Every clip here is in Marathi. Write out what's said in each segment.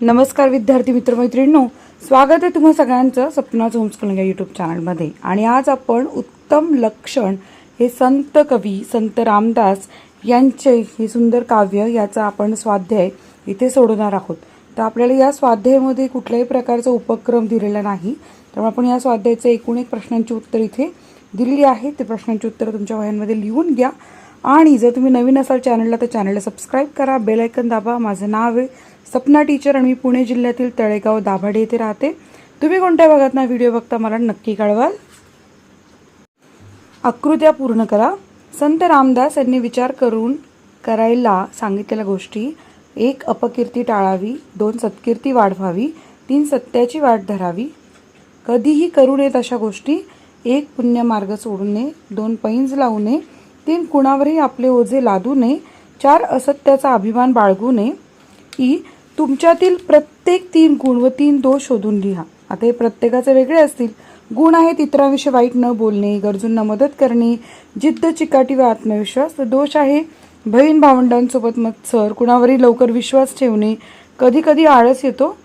नमस्कार विद्यार्थी मित्रमैत्रिणींनो स्वागत आहे तुम्हा सगळ्यांचं सपनाचं होमस्कूलिंग या यूट्यूब चॅनलमध्ये आणि आज आपण उत्तम लक्षण हे संत कवी संत रामदास यांचे हे सुंदर काव्य याचा आपण स्वाध्याय इथे सोडवणार आहोत. तर आपल्याला या स्वाध्यायामध्ये कुठल्याही प्रकारचा उपक्रम दिलेला नाही. त्यामुळे आपण या स्वाध्यायाचे एकूण एक प्रश्नांची उत्तर इथे दिलेली आहे ते प्रश्नांची उत्तरं तुमच्या वह्यांमध्ये लिहून घ्या. आणि जर तुम्ही नवीन असाल चॅनलला तर चॅनलला सबस्क्राईब करा. बेल ऐकन दाबा. माझं नाव आहे सपना टीचर आणि मी पुणे जिल्ह्यातील तळेगाव दाभाडे येथे राहते. तुम्ही कोणत्या भागात ना व्हिडिओ बघता मला नक्की कळवाल. आकृत्या पूर्ण करा. संत रामदास यांनी विचार करून करायला सांगितलेल्या गोष्टी. एक अपकीर्ती टाळावी. दोन सत्कीर्ती वाढवावी. तीन सत्याची वाट धरावी. कधीही करू नयेत अशा गोष्टी. एक पुण्य मार्ग सोडू नये. दोन पैंज लावू नये. तीन कुणावरही आपले ओझे लादू नये. चार असत्याचा अभिमान बाळगू नये. ई तुमच्यातील प्रत्येक तीन गुण व तीन दोष शोधून लिहा. आता हे प्रत्येकाचे वेगळे असतील. गुण आहेत इतरांविषयी वाईट न बोलणे गरजूंना मदत करणे जिद्द चिकाटी व आत्मविश्वास. तर दोष आहे बहीण भावंडांसोबत मत्सर कुणावरही लवकर विश्वास ठेवणे. कधी कधी आळस येतो.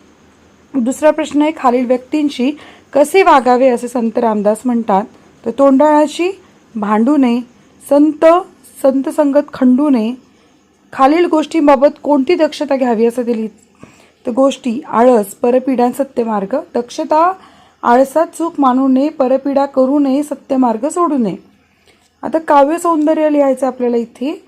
दुसरा प्रश्न आहे खालील व्यक्तींशी कसे वागावे असे संत रामदास म्हणतात. तर तोंडाळाशी भांडू नये. संत संत संगत खंडू नये. खालील गोष्टींबाबत कोणती दक्षता घ्यावी असं दिली? तर गोष्टी आळस परपीडा सत्यमार्ग. दक्षता आळसात चूक मानू नये परपीडा करू नये सत्यमार्ग सोडू नये. आता काव्य सौंदर्य लिहायचं आपल्याला इथे.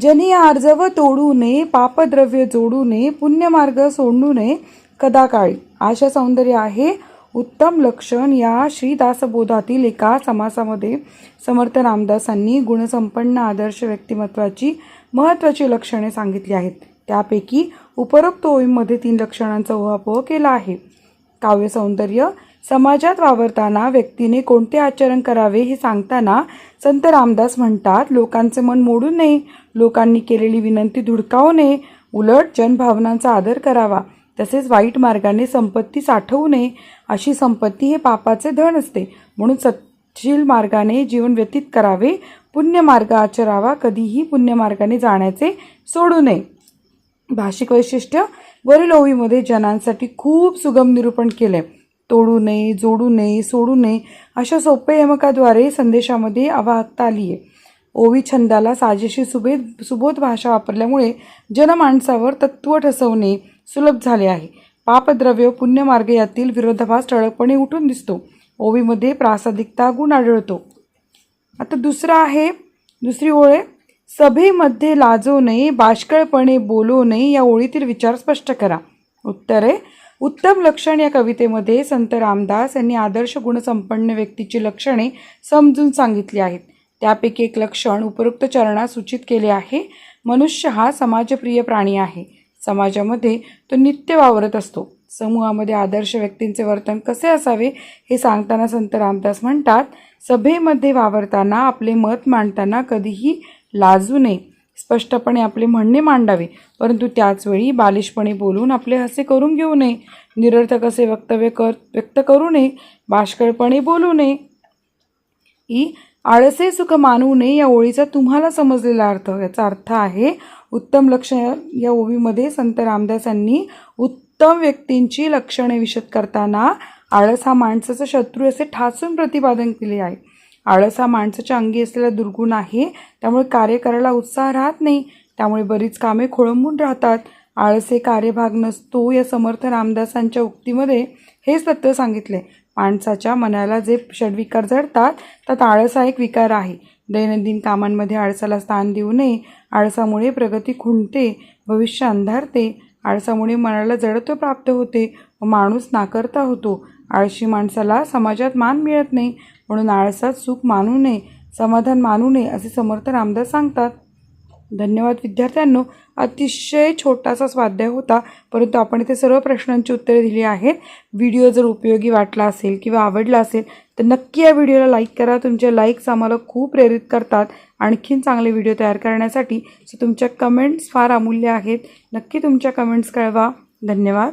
जनी आर्जव तोडू नये पापद्रव्य जोडू नये पुण्यमार्ग सोडू नये कदाकाळी. आशा सौंदर्य आहे. उत्तम लक्षण या श्रीदासबोधातील एका समासामध्ये समर्थ रामदासांनी गुणसंपन्न आदर्श व्यक्तिमत्वाची महत्त्वाची लक्षणे सांगितली आहेत. त्यापैकी उपरोक्त ओळींमध्ये तीन लक्षणांचा उहापोह केला आहे. काव्य सौंदर्य समाजात वावरताना व्यक्तीने कोणते आचरण करावे हे सांगताना संत रामदास म्हणतात लोकांचे मन मोडू नये लोकांनी केलेली विनंती धुडकावू नये उलट जनभावनांचा आदर करावा तसेच वाईट मार्गाने संपत्ती साठवू नये अशी संपत्ती हे पापाचे धन असते. म्हणून सत् शील मार्गाने जीवन व्यतीत करावे. पुण्यमार्ग आचरावा. कधीही पुण्यमार्गाने जाण्याचे सोडू नये. भाषिक वैशिष्ट्य वरील ओवीमध्ये जनांसाठी खूप सुगम निरूपण केले. तोडू नये जोडू नये सोडू नये अशा सोप्या यमकाद्वारे संदेशामध्ये आवाहकता आली आहे ओवी छंदाला साजेशी सुबेद सुबोध भाषा वापरल्यामुळे जनमाणसावर तत्व ठसवणे सुलभ झाले आहे. पापद्रव्य पुण्यमार्ग यातील विरोधाभास ठळकपणे उठून दिसतो. ओवीमध्ये प्रासादिकता गुण आढळतो. आता दुसरा आहे दुसरी ओळ आहे सभेमध्ये लाजो नये बाष्कळपणे बोलू नये या ओळीतील विचार स्पष्ट करा. उत्तर आहे उत्तम लक्षण या कवितेमध्ये संत रामदास यांनी आदर्श गुणसंपन्न व्यक्तीची लक्षणे समजून सांगितली आहेत. त्यापैकी एक लक्षण उपरोक्त चरणात सूचित केले आहे मनुष्य हा समाजप्रिय प्राणी आहे. समाजामध्ये तो नित्य वावरत असतो. समूहामध्ये आदर्श व्यक्तींचे वर्तन कसे असावे हे सांगताना संत रामदास म्हणतात सभेमध्ये वावरताना आपले मत मांडताना कधीही लाजू नये. स्पष्टपणे आपले म्हणणे मांडावे परंतु त्याचवेळी बालिशपणे बोलून आपले हसे करून घेऊ नये. निरर्थक असे वक्तव्य कर व्यक्त करू नये. बाष्कळपणे बोलू नये. ई. आळसे सुख मानू नये या ओळीचा तुम्हाला समजलेला अर्थ. याचा अर्थ आहे उत्तम लक्ष या ओवीमध्ये संत रामदास यांनी उत्तम व्यक्तींची लक्षणे विशद करताना आळस हा माणसाचा शत्रू असे ठासून प्रतिपादन केले आहे. आळस हा माणसाच्या अंगी असलेला दुर्गुण आहे त्यामुळे कार्य करायला उत्साह राहत नाही त्यामुळे बरीच कामे खोळंबून राहतात. आळसे कार्यभाग नसतो या समर्थ रामदासांच्या उक्तीमध्ये हे सत्य सांगितले. माणसाच्या मनाला जे षडविकार जडतात त्यात आळस हा एक विकार आहे. दैनंदिन कामांमध्ये आळसाला स्थान देऊ नये आळसामुळे प्रगती खुंटते भविष्य अंधारते आळसामुळे मनाला जडत्व प्राप्त होते व माणूस नाकरता होतो. आळशी माणसाला समाजात मान मिळत नाही म्हणून आळसात सुख मानू नये समाधान मानू नये असे समर्थ रामदास सांगतात. धन्यवाद विद्यार्थ्यांनो. अतिशय छोटासा स्वाध्याय होता परंतु आपण इथे सर्व प्रश्नांची उत्तरे दिली आहेत. व्हिडिओ जर उपयोगी वाटला असेल किंवा आवडला असेल तर नक्की या व्हिडिओला लाईक करा. तुमचे लाईक्स आम्हाला खूप प्रेरित करतात. आणखीन चांगले व्हिडिओ तयार करण्यासाठी सो तुमच्या कमेंट्स फार अमूल्य आहेत. नक्की तुमच्या कमेंट्स कळवा. धन्यवाद.